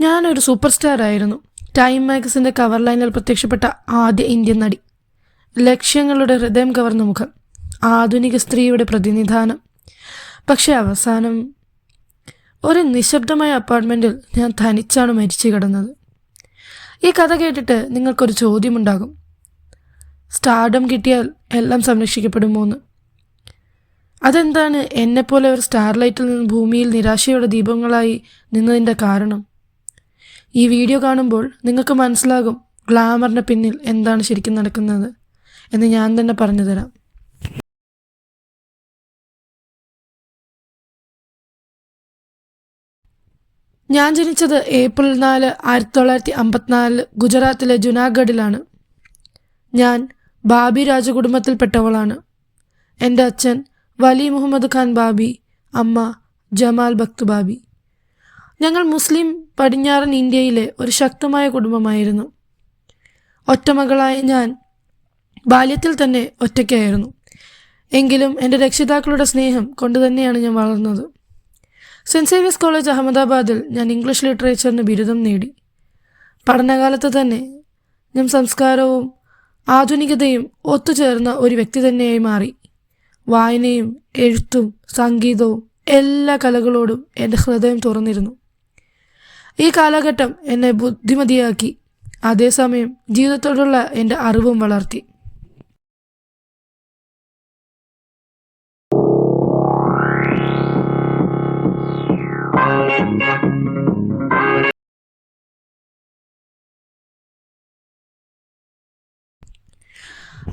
ഞാനൊരു superstar ആയിരുന്നു time മാഗസിന്റെ കവർ ലൈനിൽ പ്രത്യക്ഷപ്പെട്ട ആദ്യ ഇന്ത്യൻ നടി. ലക്ഷ്യങ്ങളുടെ ഹൃദയം കവർന്ന മുഖം. ആധുനിക സ്ത്രീയുടെ പ്രതിനിധാനം. പക്ഷേ അവസാനം ഒരു നിശബ്ദമായ അപ്പാർട്ട്മെന്റിൽ ഞാൻ തനിച്ചാണ് മരിച്ചു കിടന്നത്. ഈ കഥ കേട്ടിട്ട് നിങ്ങൾക്കൊരു ചോദ്യമുണ്ടാകും. സ്റ്റാർഡം കിട്ടിയാൽ എല്ലാം സംരക്ഷിക്കപ്പെടുമോ എന്ന് അതെന്താണ് എന്നെപ്പോലെ ഒരു സ്റ്റാർലൈറ്റിൽ നിന്ന് ഭൂമിയിൽ നിരാശയുടെ ദീപങ്ങളായി നിന്നതിന്റെ കാരണം? ഈ വീഡിയോ കാണുമ്പോൾ നിങ്ങൾക്ക് മനസ്സിലാകും ഗ്ലാമറിന് പിന്നിൽ എന്താണ് ശരിക്കും നടക്കുന്നത് എന്ന് ഞാൻ തന്നെ പറഞ്ഞു തരാം. ഞാൻ ജനിച്ചത് ഏപ്രിൽ നാല് ആയിരത്തി തൊള്ളായിരത്തി അമ്പത്തിനാല് ഗുജറാത്തിലെ ജുനാഗഡിലാണ്. ഞാൻ ബാബി രാജകുടുംബത്തിൽപ്പെട്ടവളാണ്. എന്റെ അച്ഛൻ വലി മുഹമ്മദ് ഖാൻ ബാബി അമ്മ ജമാൽ ബക്ത് ബാബി. ഞങ്ങൾ മുസ്ലിം പടിഞ്ഞാറൻ ഇന്ത്യയിലെ ഒരു ശക്തമായ കുടുംബമായിരുന്നു. ഒറ്റമകളായ ഞാൻ ബാല്യത്തിൽ തന്നെ ഒറ്റയ്ക്കായിരുന്നു. എങ്കിലും എന്റെ രക്ഷിതാക്കളുടെ സ്നേഹം കൊണ്ട് തന്നെയാണ് ഞാൻ വളർന്നത്. സെന്റ് സേവിയസ് കോളേജ് അഹമ്മദാബാദിൽ ഞാൻ ഇംഗ്ലീഷ് ലിറ്ററേച്ചറിന് ബിരുദം നേടി. പഠനകാലത്ത് തന്നെ ഞാൻ സംസ്കാരവും ആധുനികതയും ഒത്തുചേർന്ന ഒരു വ്യക്തി തന്നെയായി മാറി. വായനയും എഴുത്തും സംഗീതവും എല്ലാ കലകളോടും എന്റെ ഹൃദയം തുറന്നിരുന്നു. ഈ കാലഘട്ടം എന്നെ ബുദ്ധിമതിയാക്കി. അതേസമയം ജീവിതത്തോടുള്ള എന്റെ അറിവും വളർത്തി.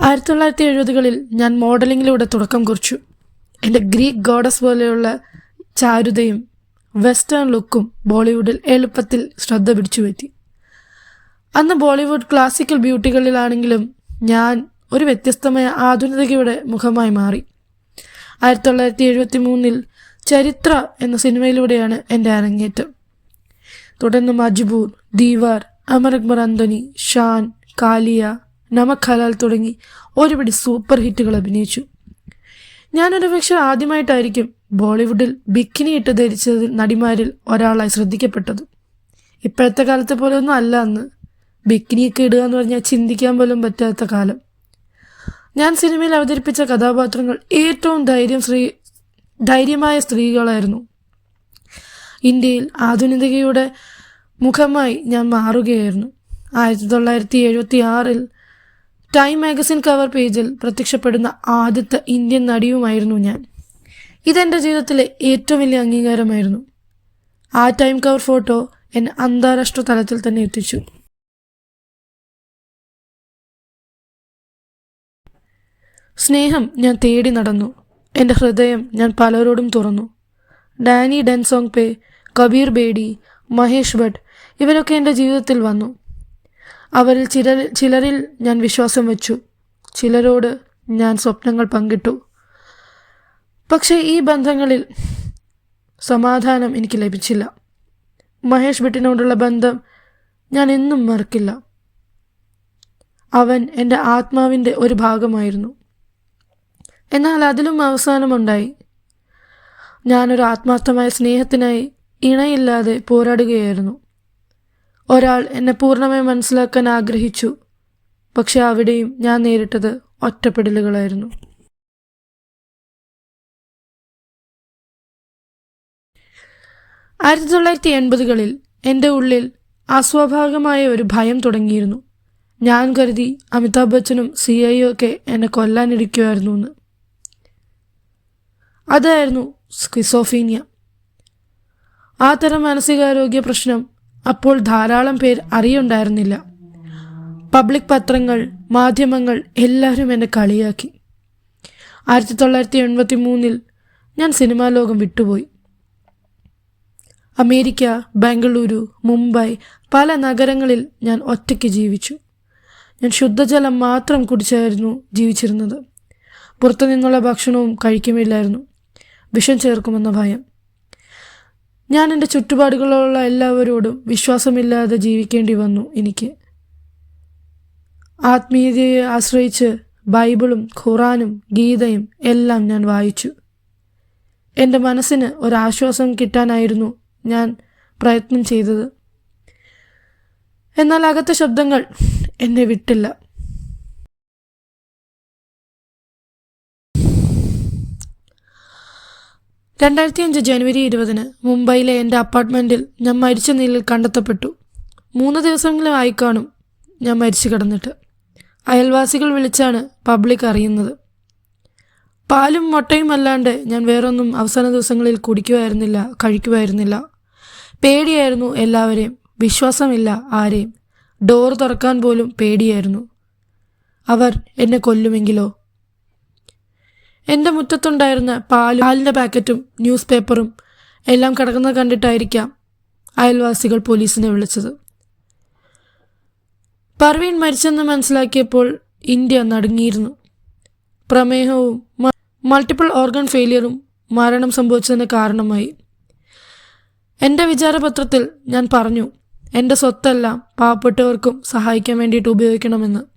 ആയിരത്തി തൊള്ളായിരത്തി എഴുപതുകളിൽ ഞാൻ മോഡലിങ്ങിലൂടെ തുടക്കം കുറിച്ചു. എന്റെ ഗ്രീക്ക് ഗോഡസ് പോലെയുള്ള ചാരുതയും വെസ്റ്റേൺ ലുക്കും ബോളിവുഡിൽ എളുപ്പത്തിൽ ശ്രദ്ധ പിടിച്ചു പറ്റി അന്ന് ബോളിവുഡ് ക്ലാസിക്കൽ ബ്യൂട്ടികളിലാണെങ്കിലും ഞാൻ ഒരു വ്യത്യസ്തമായ ആധുനികതയുടെ മുഖമായി മാറി. ആയിരത്തി തൊള്ളായിരത്തി എഴുപത്തി മൂന്നിൽ ചരിത്ര എന്ന സിനിമയിലൂടെയാണ് എന്റെ അരങ്ങേറ്റം. തുടർന്ന് മജ്ബൂർ ദീവാർ അമർ അക്ബർ അന്തോനി ഷാൻ കാലിയ നമക് ഹലാൽ തുടങ്ങി ഒരുപിടി സൂപ്പർ ഹിറ്റുകൾ അഭിനയിച്ചു. ഞാനൊരു പക്ഷെ ആദ്യമായിട്ടായിരിക്കും ബോളിവുഡിൽ ബിക്കിനി ഇട്ട് ധരിച്ചതിൽ നടിമാരിൽ ഒരാളായി ശ്രദ്ധിക്കപ്പെട്ടത്. ഇപ്പോഴത്തെ കാലത്തെ പോലെ ഒന്നും അല്ല അന്ന്. ബിക്കിനിയൊക്കെ ഇടുക എന്ന് പറഞ്ഞാൽ ചിന്തിക്കാൻ പോലും പറ്റാത്ത കാലം. ഞാൻ സിനിമയിൽ അവതരിപ്പിച്ച കഥാപാത്രങ്ങൾ ഏറ്റവും ധൈര്യം സ്ത്രീ ധൈര്യമായ സ്ത്രീകളായിരുന്നു. ഇന്ത്യയിൽ ആധുനികതയുടെ മുഖമായി ഞാൻ മാറുകയായിരുന്നു. ആയിരത്തി തൊള്ളായിരത്തി എഴുപത്തി ആറിൽ ടൈം മാഗസിൻ കവർ പേജിൽ പ്രത്യക്ഷപ്പെടുന്ന ആദ്യത്തെ ഇന്ത്യൻ നടിയുമായിരുന്നു ഞാൻ. ഇതെന്റെ ജീവിതത്തിലെ ഏറ്റവും വലിയ അംഗീകാരമായിരുന്നു. ആ ടൈം കവർ ഫോട്ടോ എന്നെ അന്താരാഷ്ട്ര തലത്തിൽ തന്നെ എത്തിച്ചു. സ്നേഹം ഞാൻ തേടി നടന്നു. എന്റെ ഹൃദയം ഞാൻ പലരോടും തുറന്നു. ഡാനി ഡെൻസോങ് പേ കബീർ ബേഡി മഹേഷ് ഭട്ട് ഇവരൊക്കെ എന്റെ ജീവിതത്തിൽ വന്നു. അവരിൽ ചിലർ ചിലരിൽ ഞാൻ വിശ്വാസം വെച്ചു. ചിലരോട് ഞാൻ സ്വപ്നങ്ങൾ പങ്കിട്ടു. പക്ഷേ ഈ ബന്ധങ്ങളിൽ സമാധാനം എനിക്ക് ലഭിച്ചില്ല. മഹേഷ് ഭട്ടിനോടുള്ള ബന്ധം ഞാൻ എന്നും മറക്കില്ല. അവൻ എന്റെ ആത്മാവിന്റെ ഒരു ഭാഗമായിരുന്നു. എന്നാൽ അതിലും അവസാനമുണ്ടായി. ഞാനൊരു ആത്മാർത്ഥമായ സ്നേഹത്തിനായി ഇണയില്ലാതെ പോരാടുകയായിരുന്നു. ഒരാൾ എന്നെ പൂർണമായി മനസ്സിലാക്കാൻ ആഗ്രഹിച്ചു. പക്ഷെ അവിടെയും ഞാൻ നേരിട്ടത് ഒറ്റപ്പെടലുകളായിരുന്നു. ആയിരത്തി തൊള്ളായിരത്തി എൺപതുകളിൽ എന്റെ ഉള്ളിൽ അസ്വാഭാവികമായ ഒരു ഭയം തുടങ്ങിയിരുന്നു. ഞാൻ കരുതി അമിതാഭ് ബച്ചനും സി ഐ ഒക്കെ എന്നെ കൊല്ലാനിരിക്കുമായിരുന്നു എന്ന് അതായിരുന്നു സ്കിസോഫീനിയ. ആ തരം മാനസികാരോഗ്യ പ്രശ്നം അപ്പോൾ ധാരാളം പേർ അറിയുണ്ടായിരുന്നില്ല. പബ്ലിക് പത്രങ്ങൾ മാധ്യമങ്ങൾ എല്ലാവരും എന്നെ കളിയാക്കി. ആയിരത്തി തൊള്ളായിരത്തി എൺപത്തി മൂന്നിൽ ഞാൻ സിനിമാ ലോകം വിട്ടുപോയി. അമേരിക്ക ബാംഗ്ലൂരു മുംബൈ പല നഗരങ്ങളിൽ ഞാൻ ഒറ്റയ്ക്ക് ജീവിച്ചു. ഞാൻ ശുദ്ധജലം മാത്രം കുടിച്ചായിരുന്നു ജീവിച്ചിരുന്നത്. പുറത്തു നിന്നുള്ള ഭക്ഷണവും കഴിക്കുമില്ലായിരുന്നു. വിഷം ചേർക്കുമെന്ന ഭയം. ഞാൻ എന്റെ ചുറ്റുപാടുകളുള്ള എല്ലാവരോടും വിശ്വാസമില്ലാതെ ജീവിക്കേണ്ടി വന്നു എനിക്ക്. ആത്മീയതയെ ആശ്രയിച്ച് ബൈബിളും ഖുറാനും ഗീതയും എല്ലാം ഞാൻ വായിച്ചു. എന്റെ മനസ്സിന് ഒരാശ്വാസം കിട്ടാനായിരുന്നു ഞാൻ പ്രയത്നം ചെയ്തത്. എന്നാൽ അകത്തെ ശബ്ദങ്ങൾ എന്നെ വിട്ടില്ല. രണ്ടായിരത്തി അഞ്ച് ജനുവരി ഇരുപതിന് മുംബൈയിലെ എന്റെ അപ്പാർട്ട്മെന്റിൽ ഞാൻ മരിച്ച നിലയിൽ കണ്ടെത്തപ്പെട്ടു. മൂന്ന് ദിവസമെങ്കിലും ആയി കാണും ഞാൻ മരിച്ചു കിടന്നിട്ട്. അയൽവാസികൾ വിളിച്ചാണ് പബ്ലിക് അറിയുന്നത്. പാലും മുട്ടയും അല്ലാണ്ട് ഞാൻ വേറൊന്നും അവസാന ദിവസങ്ങളിൽ കുടിക്കുമായിരുന്നില്ല കഴിക്കുമായിരുന്നില്ല പേടിയായിരുന്നു എല്ലാവരെയും. വിശ്വാസമില്ല ആരെയും. ഡോർ തുറക്കാൻ പോലും പേടിയായിരുന്നു. അവർ എന്നെ കൊല്ലുമെങ്കിലോ? എന്റെ മുറ്റത്തുണ്ടായിരുന്ന പാലും പാലിന്റെ പാക്കറ്റും ന്യൂസ് പേപ്പറും എല്ലാം കിടക്കുന്നത് കണ്ടിട്ടായിരിക്കാം അയൽവാസികൾ പോലീസിനെ വിളിച്ചത്. പർവീൻ മരിച്ചെന്ന് മനസ്സിലാക്കിയപ്പോൾ ഇന്ത്യ നടുങ്ങിയിരുന്നു. പ്രമേഹവും മൾട്ടിപ്പിൾ ഓർഗൻ ഫെയിലിയറും മരണം സംഭവിച്ചതിന് കാരണമായി. എന്റെ വിചാരപത്രത്തിൽ ഞാൻ പറഞ്ഞു എന്റെ സ്വത്തെല്ലാം പാവപ്പെട്ടവർക്കും സഹായിക്കാൻ വേണ്ടിയിട്ട് ഉപയോഗിക്കണമെന്ന്.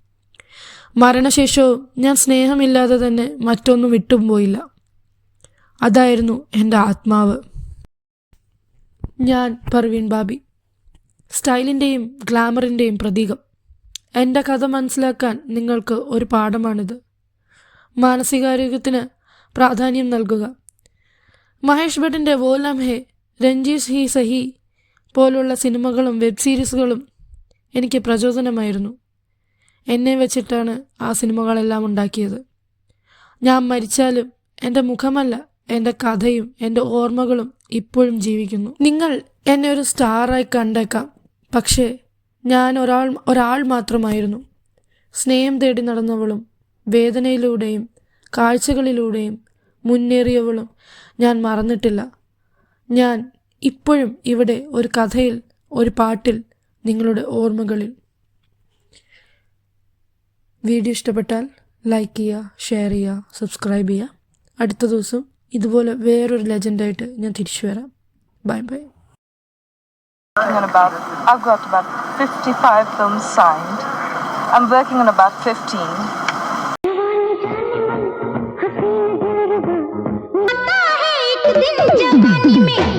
മരണശേഷവും ഞാൻ സ്നേഹമില്ലാതെ തന്നെ മറ്റൊന്നും വിട്ടും പോയില്ല. അതായിരുന്നു എന്റെ ആത്മാവ്. ഞാൻ പർവീൺ ബാബി. സ്റ്റൈലിന്റെയും ഗ്ലാമറിന്റെയും പ്രതീകം. എന്റെ കഥ മനസ്സിലാക്കാൻ നിങ്ങൾക്ക് ഒരു പാഠമാണിത്. മാനസികാരോഗ്യത്തിന് പ്രാധാന്യം നൽകുക. മഹേഷ് ഭട്ടിന്റെ വോലം ഹെ രഞ്ജീഷ് ഹി സഹി പോലുള്ള സിനിമകളും വെബ് സീരീസുകളും എനിക്ക് പ്രചോദനമായിരുന്നു. എന്നെ വെച്ചിട്ടാണ് ആ സിനിമകളെല്ലാം ഉണ്ടാക്കിയത്. ഞാൻ മരിച്ചാലും എന്റെ മുഖമല്ല എന്റെ കഥയും എന്റെ ഓർമ്മകളും ഇപ്പോഴും ജീവിക്കുന്നു. നിങ്ങൾ എന്നെ ഒരു സ്റ്റാറായി കണ്ടേക്കാം. പക്ഷേ ഞാൻ ഒരാൾ ഒരാൾ മാത്രമായിരുന്നു. സ്നേഹം തേടി നടന്നവളും വേദനയിലൂടെയും കാഴ്ചകളിലൂടെയും മുന്നേറിയവളും ഞാൻ മറന്നിട്ടില്ല. ഞാൻ ഇപ്പോഴും ഇവിടെ ഒരു കഥയിൽ ഒരു പാട്ടിൽ നിങ്ങളുടെ ഓർമ്മകളിൽ വീഡിയോ ഇഷ്ടപ്പെട്ടാൽ ലൈക്ക് ചെയ്യുക ഷെയർ ചെയ്യുക സബ്സ്ക്രൈബ് ചെയ്യുക അടുത്ത ദിവസം ഇതുപോലെ വേറൊരു ലെജൻഡായിട്ട് ഞാൻ തിരിച്ചു വരാം bye bye working on about I've got about 55 films signed. I'm working on about 15. आता है एक दिन जवानी में